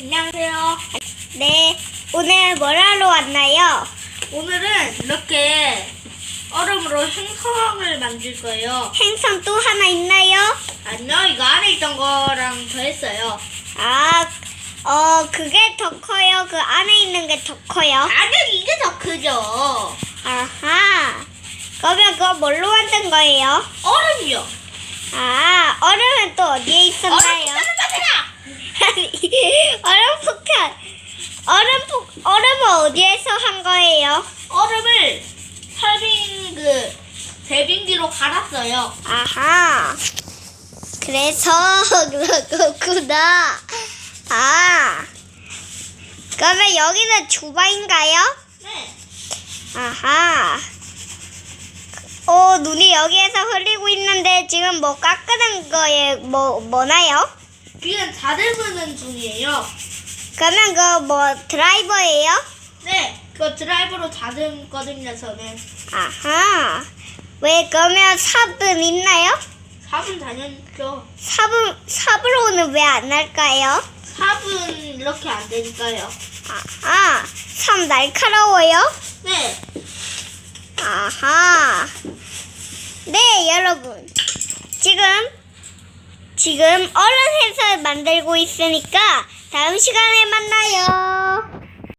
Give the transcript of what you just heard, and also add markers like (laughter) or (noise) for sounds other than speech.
안녕하세요. 네, 오늘 뭘 하러 왔나요? 오늘은 이렇게 얼음으로 행성을 만들 거예요. 행성 또 하나 있나요? 아니요, 이거 안에 있던 거랑 더 했어요. 아, 어, 그게 더 커요? 그 안에 있는 게 더 커요? 당연히 이게 더 크죠. 아하. 그러면 그거 뭘로 만든 거예요? 얼음이요. 아, 얼음은 또 어디에 얼음 있었나요? 폭탄을 받으라! 아니, 얼음 폭탄. 얼음 폭, 얼음은 어디에서 한 거예요? 얼음을 설빙 그 배빙기로 갈았어요. 아하. 그래서 (laughs) 그렇구나. 아. 그러면 여기는 주방인가요? 네. 아하. 어, 눈이 여기에서 흘리고 있는데 지금 뭐 깎는 거에 뭐 뭐나요? 지금 다듬는 중이에요. 그러면 그뭐 드라이버예요? 네. 그 드라이버로 다듬거든요, 저는. 아하. 왜 그러면 삽은 있나요? 삽은 당연히죠. 삽은 삽으로는 왜 안 할까요? 삽은 이렇게 안 되니까요. 아하. 삽 날카로워요? 네. 아하. 네, 여러분. 지금, 지금 얼음 해설 만들고 있으니까 다음 시간에 만나요.